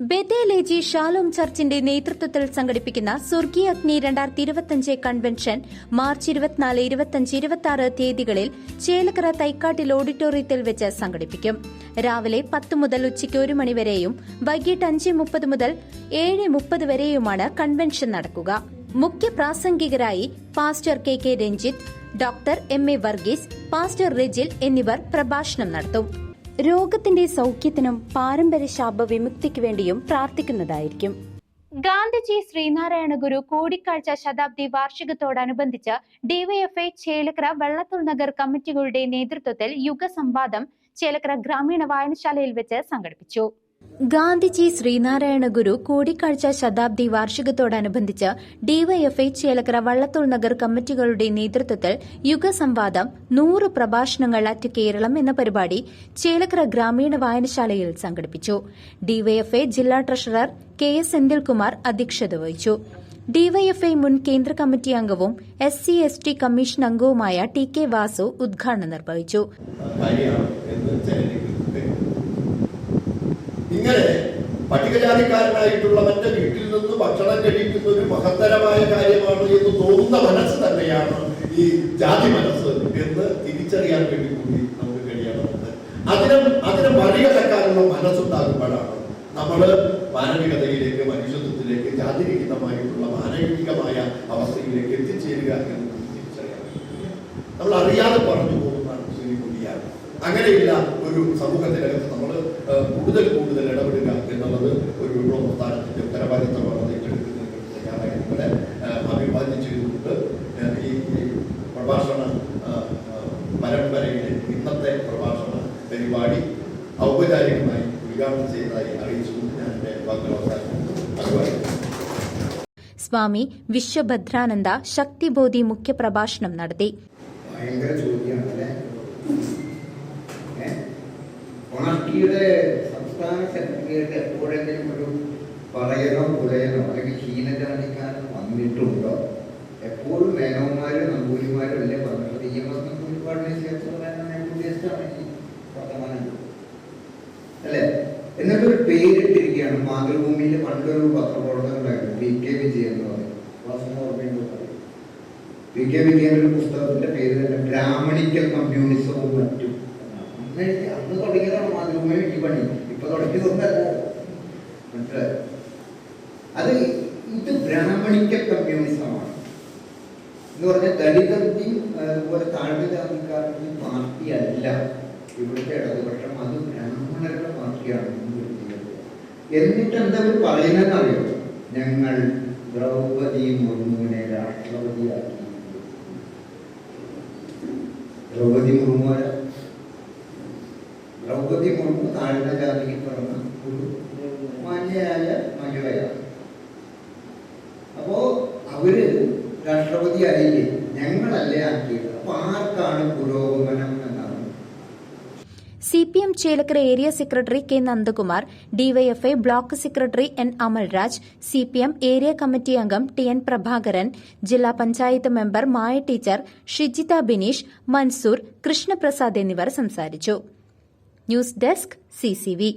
ബെതേലേജി Shalom ചർച്ചിന്റെ നേതൃത്വത്തിൽ സംഘടിപ്പിക്കുന്ന സ്വർഗീയ അഗ്നി രണ്ടായിരത്തി ഇരുപത്തിയഞ്ച് കൺവെൻഷൻ മാർച്ച് ഇരുപത്തിനാല് ഇരുപത്തിയഞ്ച് ഇരുപത്തിയാറ് തീയതികളിൽ ചേലക്കര തൈക്കാട്ടിൽ ഓഡിറ്റോറിയത്തിൽ വെച്ച് സംഘടിപ്പിക്കും. രാവിലെ പത്ത് മുതൽ ഉച്ചയ്ക്ക് ഒരു മണിവരെയും വൈകിട്ട് അഞ്ച് മുപ്പത് മുതൽ ഏഴ് മുപ്പത് വരെയുമാണ് കൺവെൻഷൻ നടക്കുക. മുഖ്യ പ്രാസംഗികരായി pastor K K Ranjith doctor M A Varghese pastor Rijil എന്നിവർ പ്രഭാഷണം നടത്തും. രോഗത്തിന്റെ സൗഖ്യത്തിനും പാരമ്പര്യ ശാപ വിമുക്തിക്ക് വേണ്ടിയും പ്രാർത്ഥിക്കുന്നതായിരിക്കും. ഗാന്ധിജി ശ്രീനാരായണ ഗുരു കൂടിക്കാഴ്ച ശതാബ്ദി വാർഷികത്തോടനുബന്ധിച്ച് ഡിവൈഎഫ്ഐ ചേലക്കര വെള്ളത്തൂർ നഗർ കമ്മിറ്റികളുടെ നേതൃത്വത്തിൽ യുഗസംവാദം ചേലക്കര ഗ്രാമീണ വായനശാലയിൽ വെച്ച് സംഘടിപ്പിച്ചു. ഗാന്ധിജി ശ്രീനാരായണ ഗുരു കൂടിക്കാഴ്ച ശതാബ്ദി വാർഷികത്തോടനുബന്ധിച്ച് ഡിവൈഎഫ്ഐ ചേലക്കര വള്ളത്തോൾ നഗർ കമ്മിറ്റികളുടെ നേതൃത്വത്തിൽ യുഗസംവാദം നൂറ് പ്രഭാഷണങ്ങൾ അറ്റ് കേരളം എന്ന പരിപാടി ചേലക്കര ഗ്രാമീണ വായനശാലയിൽ സംഘടിപ്പിച്ചു. ഡിവൈഎഫ്ഐ ജില്ലാ ട്രഷറർ കെ എസ് സെന്തിൽകുമാർ അധ്യക്ഷത വഹിച്ചു. ഡിവൈഎഫ്ഐ മുൻ കേന്ദ്ര കമ്മിറ്റി അംഗവും S C S T commission അംഗവുമായ ടി കെ വാസു ഉദ്ഘാടനം നിർവഹിച്ചു കാര്യമാണ് എന്ന് ചിലർക്ക് കരുതുന്നു. ഇങ്ങനെ പട്ടികജാതിക്കാരനായിട്ടുള്ളവന്റെ വീട്ടിൽ നിന്ന് ഭക്ഷണം കഴിക്കുന്ന ഒരു മഹത്തരമായ കാര്യമാണ് എന്ന് തോന്നുന്ന മനസ്സ് തന്നെയാണ് ഈ ജാതി മനസ്സ് എന്ന് തിരിച്ചറിയാൻ വേണ്ടി കൂടി നമുക്ക് കഴിയണമെന്ന് അതിനെ അതിനെ മറികടക്കാനുള്ള മനസ്സുണ്ടാകുമ്പോഴാണ് നമ്മൾ മാനവികതയിലേക്ക് മനുഷ്യത്വത്തിലേക്ക് ജാതിരഹിതമായിട്ടുള്ള മാനവികമായ അവസ്ഥയിലേക്ക് എത്തിച്ചേരുക എന്ന് നമുക്ക് തിരിച്ചറിയാൻ നമ്മൾ അറിയാതെ പറഞ്ഞു പോകുന്നതാണ് ശ്രീ കുടിയാണ് അങ്ങനെയുള്ള ഒരു സമൂഹത്തിനകത്ത് നമ്മൾ കൂടുതൽ കൂടുതൽ ഇടപെടുക എന്നുള്ളത് ഒരു വിപ്ലവ പ്രസ്ഥാനത്തിന്റെ ഉത്തരവാദിത്തമാണ് ഏറ്റെടുക്കുന്നതിന് അഭിവാദ്യം ചെയ്തുകൊണ്ട് ഈ പ്രഭാഷണ പരമ്പരയിലെ ഇന്നത്തെ പ്രഭാഷണ പരിപാടി ഔപചാരികമായി ഉദ്ഘാടനം ചെയ്തതായി അറിയിച്ചുകൊണ്ട് ഞാൻ എന്റെ വാക്കുകൾ അവസാനിക്കുന്നു അതുപോലെ സ്വാമി വിശ്വഭദ്രാനന്ദ ശക്തിബോധി മുഖ്യപ്രഭാഷണം നടത്തി. ഭയങ്കര ചോദ്യമാണ് അല്ലേ? ഏ? സർട്ടിഫിക്കറ്റ് എപ്പോഴെങ്കിലും ഒരു പറയണോ പുലയനോ അല്ലെങ്കിൽ ഹീനജാതിക്കാരൻ വന്നിട്ടുണ്ടോ? എപ്പോഴും മേനോന്മാരും നമ്പൂരിമാരും അല്ലേ പറഞ്ഞത്? ഇ എം എസ് നമ്പൂരിപ്പാടിനെ ഞാൻ ഉദ്ദേശിച്ചാണ് ഈ വർത്തമാനം? അല്ലേ? എന്നിട്ട് ഒരു പേരിട്ടിരിക്കുകയാണ്. മാതൃഭൂമിയിൽ പണ്ടൊരു പത്രപ്രവർത്തകരുണ്ടായിരുന്നു വി കെ വിജയൻ എന്ന് പറയും വി കെ വിജയന്റെ പുസ്തകത്തിന്റെ പേര് തന്നെ ബ്രാഹ്മണിക്കൽ കമ്മ്യൂണിസവും മറ്റും. അന്ന് അന്ന് തുടങ്ങിയതാണ് മാതൃഭൂമി ഈ പണി. ഇപ്പൊ തുടങ്ങിയതൊന്നല്ല മനസ്സിലായി? അത് ഇത് ബ്രാഹ്മണിക്ക കമ്മ്യൂണിസമാണ് എന്ന് പറഞ്ഞാൽ ദളിതന്റെയും അതുപോലെ താഴ്ന്ന ജാതിക്കാരുടെയും പാർട്ടി അല്ല. ഇവിടുത്തെ ഇടതുപക്ഷം അത് ബ്രാഹ്മണരുടെ പാർട്ടിയാണ് എന്നിട്ട് എന്താ അവർ പറയുന്നതെന്നറിയോ? ഞങ്ങൾ ദ്രൗപദി മുർമുവിനെ രാഷ്ട്രപതിയാക്കി ദ്രൗപദി മുർമു ദ്രൗപദി മുർമു താഴ്ന്ന ജാതിയിൽ പിറന്ന ഒരു മാന്യയായ മഹിളയാണ്. അപ്പോ അവർ രാഷ്ട്രപതി ആയില്ലേ ഞങ്ങളല്ലേ ആക്കിയത്. അപ്പൊ ആർക്കാണ് പുരോഗമനം C P M Chelakkara area secretary K Nandakumar DYFI block secretary N Amalraj C P M area committee അംഗം ടി എൻ പ്രഭാകരൻ ജില്ലാ പഞ്ചായത്ത് മെമ്പർ മായ ടീച്ചർ ഷിജിത ബിനീഷ് മൻസൂർ കൃഷ്ണപ്രസാദ് എന്നിവർ സംസാരിച്ചു. News desk CCV